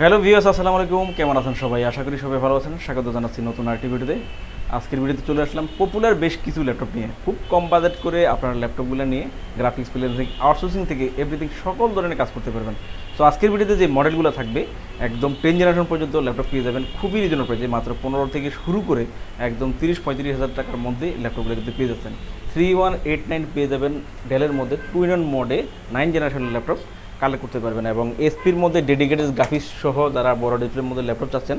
Hello viewers, আসসালামু আলাইকুম। কেমন আছেন সবাই? আশা করি সবাই ভালো আছেন। স্বাগত জানাচ্ছি নতুন আরেকটি ভিডিওতে। আজকের ভিডিওতে চলে আসলাম পপুলার বেশ কিছু ল্যাপটপ নিয়ে। খুব কম বাজেট করে আপনার ল্যাপটপগুলো নিয়ে গ্রাফিক্স থেকে আউটসোর্সিং থেকে এভরিথিং সকল ধরনের কাজ করতে পারবেন। সো আজকের ভিডিওতে যে মডেলগুলো থাকবে, একদম টেন জেনারেশন পর্যন্ত ল্যাপটপ পেয়ে যাবেন। খুবই রিজনেবল প্রাইসে মাত্র পনেরো থেকে শুরু করে একদম তিরিশ, পঁয়ত্রিশ হাজার টাকার মধ্যে ল্যাপটপগুলো কিন্তু পেয়ে যাচ্ছেন। থ্রি ওয়ান এইট নাইন পেয়ে যাবেন। ডেলের মধ্যে টু ইন মোডে নাইন জেনারেশনের ল্যাপটপ কালেক্ট করতে পারবেন এবং এসপির মধ্যে ডেডিকেটেড গ্রাফিক্স সহ যারা বড় ডিসপ্লের মধ্যে ল্যাপটপ চাচ্ছেন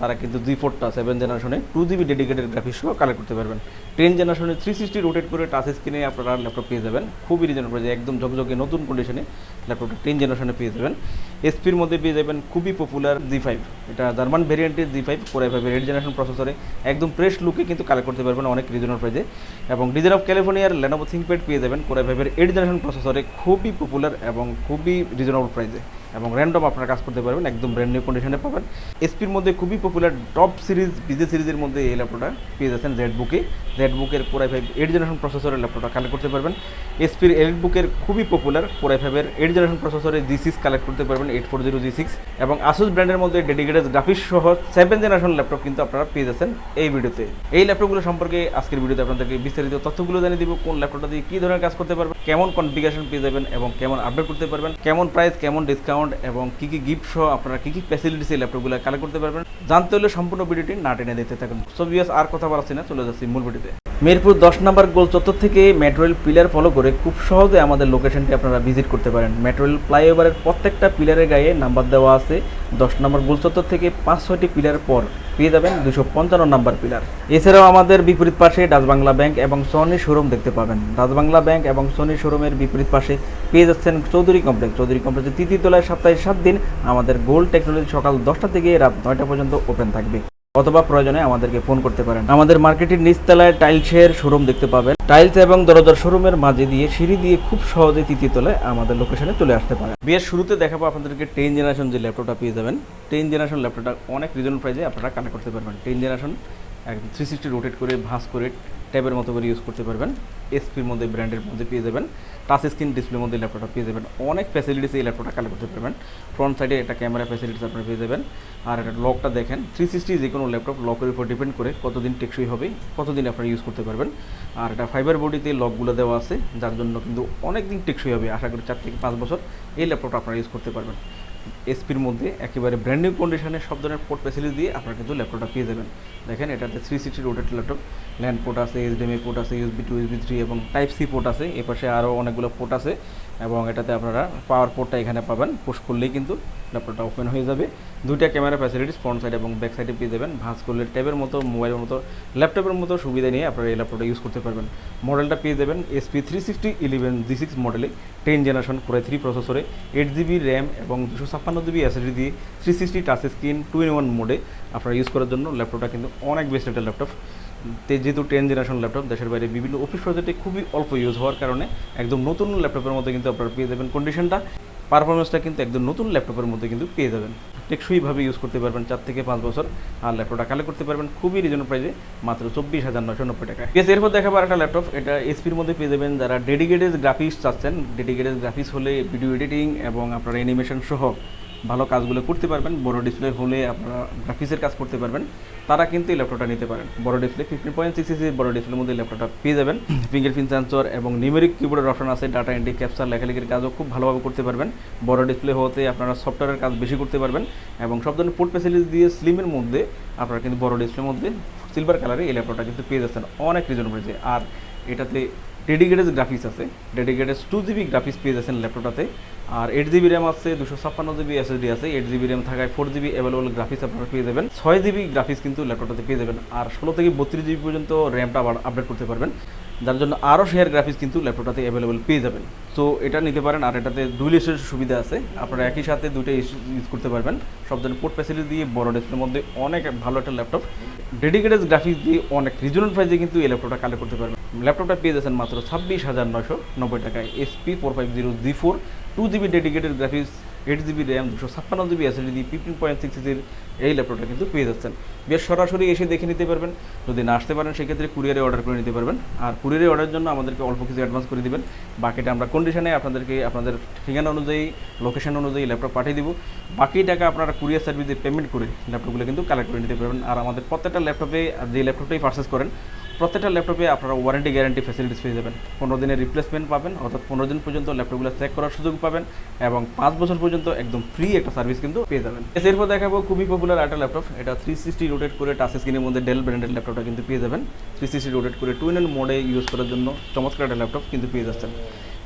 তারা কিন্তু দুই ফোরটা সেভেন জেনারেশনে টু জিবি ডেডিকেটেড গ্রাফিক্স সহ কালেক্ট করতে পারবেন। টেন জেনারেশনে থ্রি সিক্সটি রোটেট করে টাচ স্ক্রিনে আপনারা ল্যাপটপ পেয়ে যাবেন। খুবই রিজনেবল প্রাইসে একদম ঝকঝকে নতুন কন্ডিশনে ল্যাপটপটা টেন জেনারেশনে পেয়ে যাবেন। এসপির মধ্যে পেয়ে যাবেন খুবই পপুলার জি ফাইভ এটা জার্মান ভেরিয়েন্টের G five four I eight generation প্রসেসরে একদম ফ্রেশ লুকে কিন্তু কালেক্ট করতে পারবেন অনেক রিজনেবল প্রাইজে এবং ডিজাইন অফ ক্যালিফোর্নিয়ার লেনোভো থিঙ্কপ্যাড পেয়ে যাবেন কোর আই ফাইভের এইট জেনারেশন প্রসেসরে খুবই পপুলার এবং খুবই রিজনেবল প্রাইসে এবং র্যান্ডম আপনারা কাজ করতে পারবেন, একদম ব্র্যান্ড নিউ কন্ডিশনে পাবেন। এসপির মধ্যে খুবই পপুলার টপ সিরিজ বিজে সিরিজের মধ্যে এই ল্যাপটপটা পেয়ে যাচ্ছেন জেড বুকে জেড বুকের core I five eight generation প্রসেসরের ল্যাপটপটা কালেক্ট করতে পারবেন। এসপির এলিট বুকের খুবই পপুলার কোর আই ফাইভের এইট জেনারেশন প্রসেসরে জি সিক্স কালেক্ট করতে পারবেন eight four zero G six এবং আসুস ব্র্যান্ডের মধ্যে ডেডিকেটেড গ্রাফিক্স সহ সেভেন জেনারেশন ল্যাপটপ কিন্তু আপনারা পেয়ে যাচ্ছেন এই ভিডিওতে। এই ল্যাপটপগুলো সম্পর্কে আজকের ভিডিওতে আপনাদেরকে বিস্তারিত তথ্যগুলো জানিয়ে দিব, কোন ল্যাপটপটা দিয়ে কী ধরনের কাজ করতে পারবেন, কেমন কনফিগারেশন পেয়ে যাবেন এবং কেমন আপডেট করতে পারবেন, কেমন প্রাইস কেমন ডিসকাউন্ট এবং কী কী গিফট সহ আপনারা কী কী ফ্যাসিলিটিস এই ল্যাপটপগুলো কালেক্ট করতে পারবেন, জানতে হলে সম্পূর্ণ ভিডিওটি না টেনে দেখতে থাকুন। সো ভিউয়ার্স আর কথা বলাচ্ছি না, চলে যাচ্ছি মূল ভিডিওতে। মিরপুর দশ নম্বর গোল চত্বর থেকে মেট্রো রেল পিলার ফলো করে খুব সহজে আমাদের লোকেশনটি আপনারা ভিজিট করতে পারেন। মেট্রো রেল ফ্লাইওভারের প্রত্যেকটা পিলারের গায়ে নাম্বার দেওয়া আছে। দশ নম্বর গোল চত্বর থেকে পাঁচ ছয়টি পিলার পর পেয়ে যাবেন দুশো পঞ্চান্ন নম্বর পিলার। এছাড়াও আমাদের বিপরীত পাশে ডাচবাংলা ব্যাংক এবং সনি শোরুম দেখতে পাবেন। ডাচবাংলা ব্যাংক এবং সনি শোরুমের বিপরীত পাশে পেয়ে যাচ্ছেন চৌধুরী কমপ্লেক্স। চৌধুরী কমপ্লেক্সের তৃতীয় তলায় সপ্তাহে সাত দিন আমাদের গোল্ড টেকনোলজি সকাল দশটা থেকে রাত নয়টা পর্যন্ত ওপেন থাকবে। অথবা প্রয়োজনে আমাদেরকে ফোন করতে পারেন। আমাদের মার্কেটের নিচতলায় টাইলসের শোরুম দেখতে পাবেন। টাইলস এবং দরজার শোরুমের মাঝে দিয়ে, সিঁড়ি দিয়ে খুব সহজে তৃতীয় তলায় আমাদের লোকেশনে চলে আসতে পারেন। বিয়ের শুরুতে দেখাবো আপনাদেরকে টেন জেনারেশন যে ল্যাপটপটা পেয়ে যাবেন। টেন জেনারেশন ল্যাপটপটা অনেক রিজনেবল প্রাইসে আপনারা কানেক্ট করতে পারবেন। টেন জেনারেশন একদম থ্রি সিক্সটি রোটেট করে, ভাঁজ করে ট্যাবের মতো করে ইউজ করতে পারবেন। এসপির মধ্যে ব্র্যান্ডের মধ্যে পেয়ে যাবেন। টাচ স্ক্রিন ডিসপ্লের মধ্যে ল্যাপটপটা পেয়ে যাবেন। অনেক ফ্যাসিলিটিস এই ল্যাপটপটা কালেক্ট করতে পারবেন। ফ্রন্ট সাইডে একটা ক্যামেরা ফ্যাসিলিটিস আপনারা পেয়ে যাবেন। আর একটা লকটা দেখেন। থ্রি সিক্সটি যে কোনো ল্যাপটপ লকের উপর ডিপেন্ড করে কতদিন টেকসই হবে, কতদিন আপনারা ইউজ করতে পারবেন। আর এটা ফাইবার বডিতে লকগুলো দেওয়া আছে, যার জন্য কিন্তু অনেক দিন টেকসই হবে। আশা করি চার থেকে পাঁচ বছর এই ল্যাপটপটা আপনারা ইউজ করতে পারবেন। এসপির মধ্যে একেবারে ব্র্যান্ড নিউ কন্ডিশনে সব ধরনের পোর্ট ফ্যাসিলিটি দিয়ে আপনারা কিন্তু ল্যাপটপটা পেয়ে যাবেন। দেখেন, এটাতে three sixty rotated laptop LAN port আছে এইচডিএমআই পোর্ট আছে ইউএসবি টু ইউএসবি থ্রি এবং টাইপ সি পোর্ট আছে। এ পাশে আরও অনেকগুলো পোর্ট আছে এবং এটাতে আপনারা পাওয়ার পোর্টটা এখানে পাবেন। পুশ করলেই কিন্তু ল্যাপটপটা ওপেন হয়ে যাবে। দুইটা ক্যামেরা ফ্যাসিলিটিস ফ্রন্ট সাইড এবং ব্যাক সাইডে পেয়ে যাবেন। ভাঁজ করলে ট্যাবের মতো মোবাইলের মতো ল্যাপটপের মতো সুবিধা নিয়ে আপনারা এই ল্যাপটপটা ইউজ করতে পারবেন। মডেলটা পেয়ে যাবেন SP three sixty eleven G six মডেলে টেন জেনারেশন করে থ্রি প্রসেসরে এইট জিবি র্যাম এবং দুশো ছাপ্পান্ন জিবি এসএসডি দিয়ে three sixty touch screen two in one মোডে আপনারা ইউজ করার জন্য ল্যাপটপটা কিন্তু অনেক বেস্ট একটা ল্যাপটপ যেহেতু টেন জেনারেশন ল্যাপটপ দেশের বাইরে বিভিন্ন অফিস প্রজেক্টে খুবই অল্প ইউজ হওয়ার কারণে একদম নতুন ল্যাপটপের মধ্যে কিন্তু আপনারা পেয়ে যাবেন কন্ডিশনটা পারফরমেন্সটা কিন্তু একদম নতুন ল্যাপটপের মধ্যে কিন্তু পেয়ে যাবেন। টেকসইভাবে ইউজ করতে পারবেন চার থেকে পাঁচ বছর। আর ল্যাপটপটা কালেক্ট করতে পারবেন খুবই রিজনেবল প্রাইসে মাত্র চব্বিশ হাজার নশো নব্বই টাকা। বেশ এরপর দেখাবো একটা ল্যাপটপ এটা এসপির মধ্যে পেয়ে যাবেন যারা ডেডিকেটেড গ্রাফিক্স চাচ্ছেন। ডেডিকেটেড গ্রাফিক্স হলে ভিডিও এডিটিং এবং আপনার অ্যানিমেশন সহ ভালো কাজগুলো করতে পারবেন, বড় ডিসপ্লে হলে আপনারা গ্রাফিক্সের কাজ করতে পারবেন, তারা কিন্তু এই ল্যাপটপটা নিতে পারেন। বড় display fifteen point six inch বড় ডিসপ্লের মধ্যে ল্যাপটপটা পেয়ে যাবেন। ফিঙ্গারপ্রিন্ট সেন্সর এবং নিউমেরিক কিবোর্ডের অপশন আছে ডাটা এন্ট্রি ক্যাপচার লেখালেখির কাজও খুব ভালোভাবে করতে পারবেন। বড় ডিসপ্লে হতে আপনারা সফটওয়্যারের কাজ বেশি করতে পারবেন এবং সব ধরনের পোর্ট ফ্যাসিলিটি দিয়ে স্লিমের মধ্যে আপনারা কিন্তু বড় ডিসপ্লের মধ্যে সিলভার কালারে এই ল্যাপটপটা কিন্তু পেয়ে যাচ্ছেন। অনেক রিজনেবল প্রাইসে আর এটাতে ডেডিকেটেড গ্রাফিক্স আছে। ডেডিকেটেড টু জিবি গ্রাফিক্স পেয়ে যাচ্ছেন ল্যাপটপটাতে আর এইট জিবি র্যাম আছে, দুশো ছাপ্পান্ন জিবি এস এসএসডি আছে। এইট জিবি র্যাম থাকায় ফোর জিবি অ্যাভেলেবল গ্রাফিক্স আপনারা পেয়ে যাবেন। ছয় জিবি গ্রাফিক্স কিন্তু ল্যাপটপটাতে পেয়ে যাবেন। আর ষোলো থেকে বত্রিশ জিবি পর্যন্ত র্যামটা আবার আপডেট করতে পারবেন। যার জন্য আরও শেয়ার গ্রাফিক্স কিন্তু ল্যাপটপটাতে অ্যাভেলেবেল পেয়ে যাবেন। তো এটা নিতে পারেন, আর এটাতে দুই লিস্টের সুবিধা আছে। আপনারা একই সাথে দুইটা ইউজ করতে পারবেন। সব ধরনের পোর্ট ফ্যাসিলিটি দিয়ে, বড় ডিসপ্লের মধ্যে অনেক ভালো একটা ল্যাপটপ। ডেডিকেটেড গ্রাফিক্স দিয়ে অনেক রিজনেবল প্রাইসে কিন্তু এই ল্যাপটপটা কালেক্ট করতে পারবেন। ল্যাপটপটা পেয়ে যাচ্ছেন মাত্র ছাব্বিশ হাজার নশো নব্বই টাকায়। SP four five zero G four two GB dedicated graphics eight GB RAM দুশো ছাপ্পান্ন GB SSD fifteen point six সিসির এই ল্যাপটপটা কিন্তু পেয়ে যাচ্ছেন। বেশ সরাসরি এসে দেখে নিতে পারবেন। যদি না আসতে পারেন, সেক্ষেত্রে কুরিয়ারে অর্ডার করে নিতে পারবেন। আর কুরিয়ারে অর্ডারের জন্য আমাদেরকে অল্প কিছু অ্যাডভান্স করে দিবেন। বাকিটা আমরা কন্ডিশনে আপনাদেরকে, আপনাদের ঠিকানা অনুযায়ী লোকেশন অনুযায়ী ল্যাপটপ পাঠিয়ে দিব। বাকি টাকা আপনারা কুরিয়ার সার্ভিসে পেমেন্ট করে ল্যাপটপগুলো কিন্তু কালেক্ট করে নিতে পারবেন। আর আমাদের প্রত্যেকটা ল্যাপটপে যে ল্যাপটপটাই পারচেস করেন, প্রত্যেকটা ল্যাপটপে আপনারা ওয়ারেন্টি গ্যারান্টি ফ্যাসিলিটিস পেয়ে যাবেন। পনেরো দিনের রিপ্লেসমেন্ট পাবেন, অর্থাৎ পনেরো দিন পর্যন্ত ল্যাপটপগুলো চেক করার সুযোগ পাবেন এবং পাঁচ বছর পর্যন্ত একদম ফ্রি একটা সার্ভিস কিন্তু পেয়ে যাবেন। এরপর দেখাবো খুবই পপুলার একটা ল্যাপটপ এটা থ্রি সিক্সটি রোটেট করে টাচ স্ক্রিনের মধ্যে ডেল ব্র্যান্ডের ল্যাপটপটা কিন্তু পেয়ে যাবেন। থ্রি সিক্সটি রোটেট করে টুইন এন্ড মোডে ইউজ করার জন্য চমৎকার একটা ল্যাপটপ কিন্তু পেয়ে যাচ্ছেন।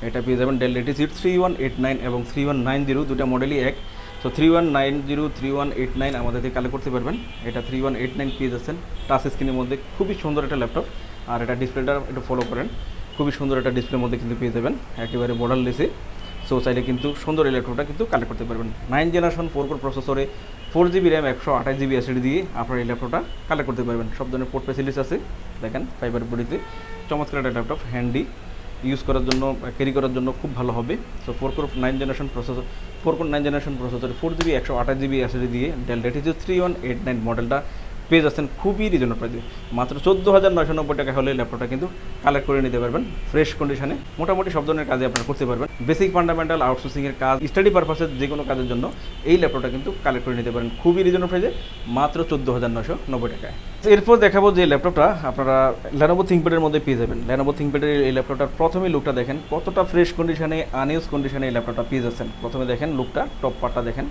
এটা পেয়ে যাবেন Dell Latitude three one eight nine এবং থ্রি ওয়ান নাইন জিরো দুটা মডেলই এক। তো three one nine zero three one eight nine আমাদের কালেক্ট করতে পারবেন। এটা থ্রি ওয়ান এইট নাইন পেয়ে যাচ্ছেন। টাচ স্ক্রিনের মধ্যে খুবই সুন্দর একটা ল্যাপটপ আর এটা ডিসপ্লেটা একটু ফলো করেন। খুবই সুন্দর একটা ডিসপ্লের মধ্যে কিন্তু পেয়ে যাবেন। একেবারে মডেল লেসে সো চাইলে কিন্তু সুন্দর ল্যাপটপটা কিন্তু কালেক্ট করতে পারবেন। নাইন জেনারেশন ফোর কোর প্রসেসরে ফোর জিবি র্যাম একশো আঠাশ জিবি এসিডি দিয়ে আপনার এই ল্যাপটপটা কালেক্ট করতে পারবেন। সব ধরনের পোর্ট ফেসিলিটিস আছে। দেখেন ফাইবার বডিতে। চমৎকার একটা ল্যাপটপ হ্যান্ডি ইউজ করার জন্য ক্যারি করার জন্য খুব ভালো হবে। So four core nine generation processor four core nine generation processor four GB একশো আঠাশ জিবি এসএসডি দিয়ে ডেল ডেটিজ থ্রি ওয়ান এইট নাইন মডেলটা পেয়ে যাচ্ছেন খুবই রিজনেবল প্রাইসে মাত্র চোদ্দ হাজার নয়শো নব্বই টাকা হলে ল্যাপটপটা কিন্তু কালেক্ট করে নিতে পারবেন ফ্রেশ কন্ডিশনে মোটামুটি সব ধরনের কাজে আপনারা করতে পারবেন। বেসিক ফান্ডামেন্টাল আউটসোর্সিংয়ের কাজ স্টাডি পারপাসের যে কোনো কাজের জন্য এই ল্যাপটপটা কিন্তু কালেক্ট করে নিতে পারেন খুবই রিজনেবল প্রাইসে মাত্র চোদ্দ হাজার নয়শো নব্বই টাকায়। এরপর দেখাবো যে ল্যাপটপটা আপনারা ল্যানোভো থিঙ্কপ্যাডের মধ্যে পেয়ে যাবেন। ল্যানোভো থিঙ্কপ্যাডের এই ল্যাপটপটার প্রথমে লুকটা দেখেন, কতটা ফ্রেশ কন্ডিশনে আনইউজ কন্ডিশনে এই ল্যাপটপটা পেয়ে যাচ্ছেন। প্রথমে দেখেন লুকটা টপ পার্টটা দেখেন।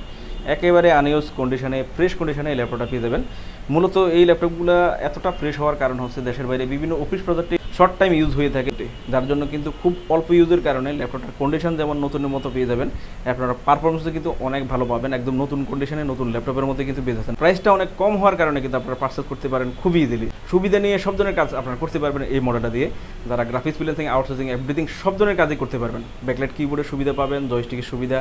একেবারে আনইউজ কন্ডিশনে ফ্রেশ কন্ডিশনে এই ল্যাপটপটা পেয়ে যাবেন। মূলত এই ল্যাপটপগুলো এতটা ফ্রেশ হওয়ার কারণ হচ্ছে দেশের বাইরে বিভিন্ন অফিস প্রজেক্টে শর্ট টাইম ইউজ হয়ে থাকে যার জন্য কিন্তু খুব অল্প ইউজের কারণে ল্যাপটপটার কন্ডিশন যেমন নতুনের মতো পেয়ে যাবেন, আপনারা পারফরমেন্সে কিন্তু অনেক ভালো পাবেন। একদম নতুন কন্ডিশনে নতুন ল্যাপটপের মধ্যে কিন্তু পেয়ে যাচ্ছেন। প্রাইসটা অনেক কম হওয়ার কারণে কিন্তু আপনারা পার্সেল করতে পারেন খুবই ইজিলি সুবিধা নিয়ে সব ধরনের কাজ আপনারা করতে পারবেন এই মডেলটা দিয়ে। যারা গ্রাফিক্স ফ্রিল্যান্সিং আউটসোর্সিং এভরিথিং সব ধরনের কাজই করতে পারবেন। ব্যাকলাইট কিবোর্ডের সুবিধা পাবেন জয়স্টিকের সুবিধা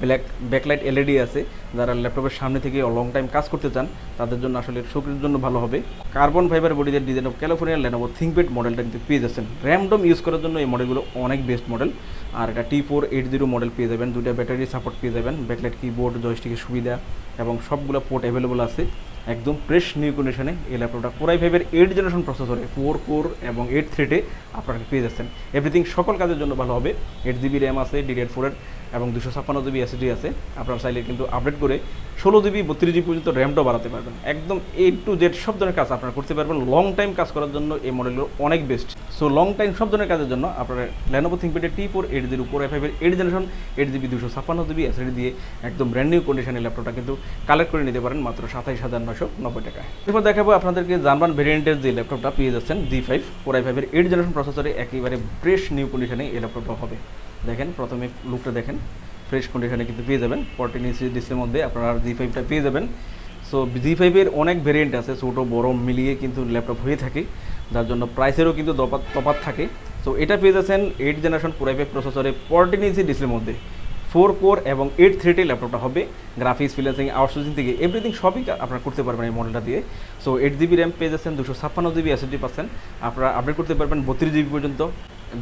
ব্ল্যাক ব্যাকলাইট এলইডি আছে। যারা ল্যাপটপের সামনে থেকে লং টাইম কাজ করতে চান, তাদের জন্য আসলে শোকের জন্য ভালো হবে। Carbon fibre বডিদের design of California Lenovo ThinkPad মডেলটা কিন্তু পেয়ে যাচ্ছেন। র্যামডম ইউজ করার জন্য এই মডেলগুলো অনেক বেস্ট মডেল আর এটা T four eight zero model পেয়ে যাবেন। দুটা ব্যাটারি সাপোর্ট পেয়ে যাবেন। ব্যাকলাইট কিবোর্ড জয়স্টিকের সুবিধা এবং সবগুলো পোর্ট অ্যাভেলেবল আছে। একদম ফ্রেশ নিউ কন্ডিশনে এই ল্যাপটপটা কোরাই ফাইভের এইট জেনারেশন প্রসেসরে ফোর কোর এবং এইট থ্রিটে আপনারা পেয়ে যাচ্ছেন। এভরিথিং সকল কাজের জন্য ভালো হবে। এইট জিবি র্যাম আছে ডিডিআর ফোরের এবং দুশো ছাপ্পান্ন জিবি এসএসডি আছে। আপনারা চাইলে কিন্তু আপডেট করে ষোলো জিবি বত্রিশ জিবি পর্যন্ত র্যামটাও বাড়াতে পারবেন। একদম এ টু জেড সব ধরনের কাজ আপনারা করতে পারবেন। লং টাইম কাজ করার জন্য এই মডেলগুলো অনেক বেস্ট সো লং টাইম সব ধরনের কাজের জন্য আপনারা Lenovo থিঙ্কপ্যাডের T four eight zero four ফাইভের এইট জেনারেশন এইট জিবি দুশো ছাপ্পান্ন জিবি এসএসডি দিয়ে একদম ব্র্যান্ড নিউ কন্ডিশনের ল্যাপটপটা কিন্তু কালেক্ট করে নিতে পারেন মাত্র সাতাইশ হাজার নশো নব্বই টাকায়। এরপর দেখাবো আপনাদেরকে জার্মান ভেরিয়েন্টের যে ল্যাপটপটা পেয়ে যাচ্ছেন জি ফাইভ ফোর আই ফাইভের এইট জেনারেশন প্রসেসরে একেবারে ফ্রেশ নিউ কন্ডিশনে এই ল্যাপটপটা হবে। দেখেন, প্রথমে লুকটা দেখেন ফ্রেশ কন্ডিশনে কিন্তু পেয়ে যাবেন ফোরটিন ইঞ্চি ডিসপ্লের মধ্যে আপনারা জি ফাইভটা পেয়ে যাবেন। সো জি ফাইভের অনেক ভেরিয়েন্ট আছে, ছোটো, বড়, মিলিয়ে কিন্তু ল্যাপটপ হয়ে থাকে। যার জন্য প্রাইসেরও কিন্তু তফাত থাকে। সো এটা পেয়ে যাচ্ছেন এইট জেনারেশন ফাইভ প্রসেসরে ফোরটিন ইঞ্চি ডিসপ্লের মধ্যে। ফোর কোর এবং এইট থ্রিটি ল্যাপটপটা হবে। গ্রাফিক্স ফিলেন্সিং আউটসোর্সিং থেকে এভরিথিং সবই আপনারা করতে পারবেন এই মডেলটা দিয়ে। সো এইট জিবি র্যাম পেয়ে যাচ্ছেন দুশো ছাপ্পান্ন জিবি এসএসডি পাচ্ছেন। আপনারা আপডেট করতে পারবেন বত্রিশ জিবি পর্যন্ত।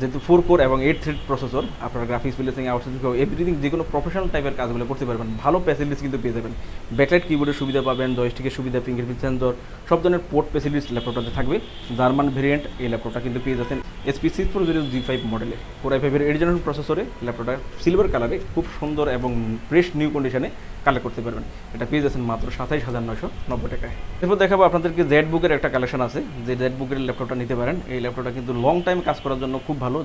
যেহেতু ফোর কোর এবং এইট থ্রি প্রসেসর আপনারা গ্রাফিক্স ফ্রিল্যান্সিং আউটসোর্সিং এভরিথিং যে কোনো প্রফেশনাল টাইপের কাজগুলো করতে পারবেন। ভালো ফ্যাসিলিটিস কিন্তু পেয়ে যাবেন। ব্যাকলাইট কিবোর্ডের সুবিধা পাবেন জয়স্টিকের সুবিধা ফিঙ্গারপ্রিন্ট সেন্সর সব ধরনের পোর্ট ফ্যাসিলিটিস ল্যাপটপটাতে থাকবে। জার্মান ভেরিয়েন্ট এই ল্যাপটপটা কিন্তু পেয়ে যাচ্ছেন HP six four zero G five মডেলে ফোর আই ফাইভের এইট জেনারেশন প্রসেসরে ল্যাপটপটা সিলভার কালারে খুব সুন্দর এবং ফ্রেশ নিউ কন্ডিশনে কালেক্ট করতে পারবেন। এটা পেয়ে যাচ্ছেন মাত্র সাতাইশ হাজার নয়শো নব্বই টাকায়। এরপর দেখাবো আপনাদেরকে জেড বুকের একটা কালেকশন আছে। যে জেড বুকের ল্যাপটপটা নিতে পারেন, এই ল্যাপটপটা কিন্তু লং টাইম কাজ করার জন্য খুব ভালো।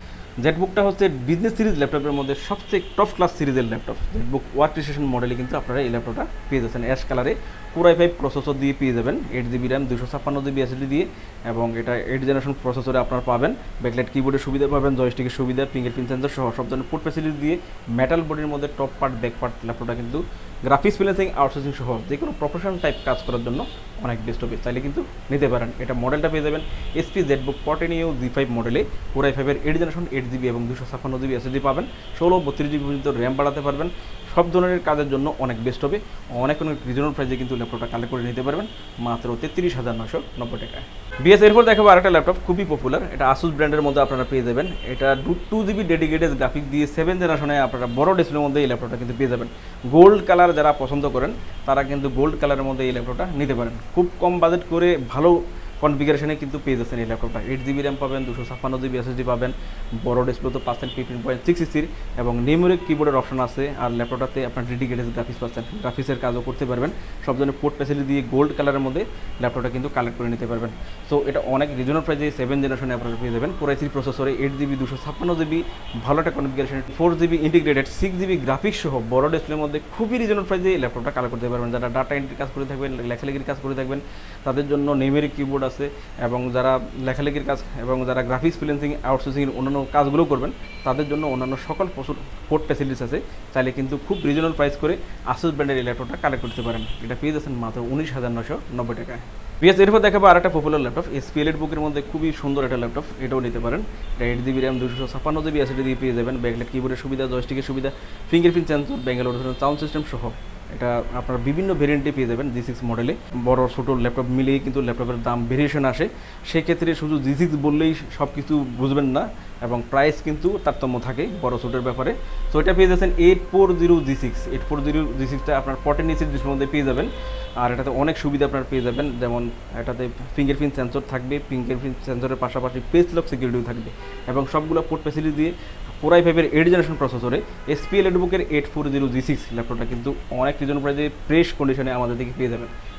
জেড বুকটা হচ্ছে বিজনেস সিরিজ ল্যাপটপের মধ্যে সবচেয়ে টপ ক্লাস সিরিজের laptop. Z book workstation মডেলে কিন্তু আপনারা এই ল্যাপটপটা পেয়ে যাচ্ছেন। অ্যাশ কালারে পুরাই ফাইভ প্রসেসর দিয়ে পেয়ে যাবেন। এইট জিবি র্যাম দুশো ছাপ্পান্ন জিবি এসএসডি দিয়ে এবং এটা এইট জেনারেশন প্রসেসরে আপনারা পাবেন। ব্যাকলাইট কিবোর্ডের সুবিধা পাবেন জয়স্টিকের সুবিধা ফিঙ্গারপ্রিন্ট সেন্সর সহ সব ধরনের ফুড ফ্যাসিলিটি দিয়ে মেটাল বডির মধ্যে টপ পার্ট ব্যাক পার্ট ল্যাপটপটা কিন্তু গ্রাফিক্স ফ্রিল্যান্সিং আউটসোর্সিং সহ যে কোনো প্রফেশনাল টাইপ কাজ করার জন্য অনেক বেস্ট হবে চাইলে কিন্তু নিতে পারেন। এটা মডেলটা পেয়ে যাবেন HP Z book fourteen U G five মডেলে ফোর আই ফাইভের এইট জেনারেশন এইট জিবি এবং দুশো ছাপ্পান্ন জিবি এস এসএসডি পাবেন। ষোলো, বত্রিশ জিবি পর্যন্ত র্যাম বাড়াতে পারবেন। সব ধরনের কাজের জন্য অনেক বেস্ট হবে অনেক অনেক রিজনাল প্রাইসে কিন্তু ল্যাপটপটা কালেক্ট করে নিতে পারবেন। মাত্র তেত্রিশ হাজার নশো নব্বই টাকায়। বিএস এরপর দেখাবো আরেকটা ল্যাপটপ খুবই পপুলার এটা আসুস ব্র্যান্ডের মধ্যে আপনারা পেয়ে যাবেন। এটা টু জিবি ডেডিকেটেড গ্রাফিক দিয়ে সেভেন জেনারেশনে আপনারা বড় ডিসপ্লের মধ্যে এই ল্যাপটপটা কিন্তু পেয়ে যাবেন। গোল্ড কালার যারা পছন্দ করেন, তারা কিন্তু গোল্ড কালারের মধ্যে এই ল্যাপটপটা নিতে পারেন। খুব কম বাজেট করে ভালো কনফিগারেশনে কিন্তু পেয়ে যাচ্ছেন এই ল্যাপটপটা এইট জিবি র্যাম পাবেন, দুশো ছাপ্পান্ন জিবি এসএসডি পাবেন, বড় ডিসপ্লে তো পাচ্ছেন ফিফটিন পয়েন্ট সিক্স সিসির এবং নিউমেরিক কিবোর্ডের অপশন আছে। আর ল্যাপটপটাতে আপনার ডেডিকেটেড গ্রাফিক্স পাচ্ছেন। গ্রাফিক্সের কাজও করতে পারবেন। সব ধরনের পোর্ট ফ্যাসিলিটি দিয়ে গোল্ড কালারের মধ্যে ল্যাপটপটা কিন্তু কালেক্ট করে নিতে পারবেন। সো এটা অনেক রিজনাল প্রাইজে সেভেন জেনারেশনে আপনারা পেয়ে যাবেন। পুরো থ্রি প্রসেসরে এইট জিবি দুশো ছাপ্পান্ন জিবি ভালো একটা configuration four GB integrated six GB graphics সহ বড় ডিসপ্লের মধ্যে খুবই রিজনাল প্রাইজে ল্যাপটপটা কালেক্ট করতে পারবেন। যারা ডাটা এন্ট্রি কাজ করে থাকবেন, লেখালেখির কাজ করে থাকবেন, তাদের জন্য নেমেরিক কিবোর্ড আছে এবং যারা লেখালেখির কাজ এবং যারা গ্রাফিক্স ফ্রিল্যান্সিং আউটসোর্সিংয়ের অন্যান্য কাজগুলো করবেন, তাদের জন্য অন্যান্য সকল প্রচুর পোর্ট ফ্যাসিলিটিস আছে। চাইলে কিন্তু খুব রিজনাল প্রাইস করে আসুস ব্র্যান্ডের এই ল্যাপটপটা কালেক্ট করতে পারেন। এটা পেয়ে যাচ্ছেন মাত্র উনিশ হাজার নশো নব্বই টাকায়। বিএস এরপর দেখাবো আর একটা পপুলার ল্যাপটপ এসপিএল বুকের মধ্যে খুবই সুন্দর একটা ল্যাপটপ এটাও নিতে পারেন। এটা এইট জিবি র্যাম দুশো ছাপ্পান্ন জিবি এসএসডি দিয়ে পেয়ে যাবেন। ব্যাকলেট কিবোর্ডের সুবিধা জয়স্টিকের সুবিধা fingerprint sensor Bangalore sound system সহ। এটা আপনার বিভিন্ন ভেরিয়েন্টে পেয়ে যাবেন জি সিক্স মডেলে বড়, ছোটো ল্যাপটপ মিলেই কিন্তু ল্যাপটপের দাম ভেরিয়েশন আসে। সেক্ষেত্রে শুধু জি সিক্স বললেই সব কিছু বুঝবেন না। এবং প্রাইস কিন্তু তারতম্য থাকে বড় ছোটোর ব্যাপারে। তো এটা পেয়ে যাচ্ছেন eight four zero G six eight four zero G সিক্সটা আপনার পটেন নিচের ডিসপ্লের মধ্যে পেয়ে যাবেন। আর এটাতে অনেক সুবিধা আপনার পেয়ে যাবেন। যেমন এটাতে ফিঙ্গারপ্রিন্ট সেন্সর থাকবে ফিঙ্গারপ্রিন্ট সেন্সরের পাশাপাশি পেস লক সিকিউরিটিও থাকবে। এবং সবগুলো পোর্ট ফেসিলিটি দিয়ে কোরাই ফাইভের এইট জেনারেশন প্রসেসরে এসপিএল এডবুকের eight four zero G six ল্যাপটপটা কিন্তু অনেক রিজন প্রাইজে ফ্রেশ কন্ডিশনে আমাদের থেকে পেয়ে যাবেন।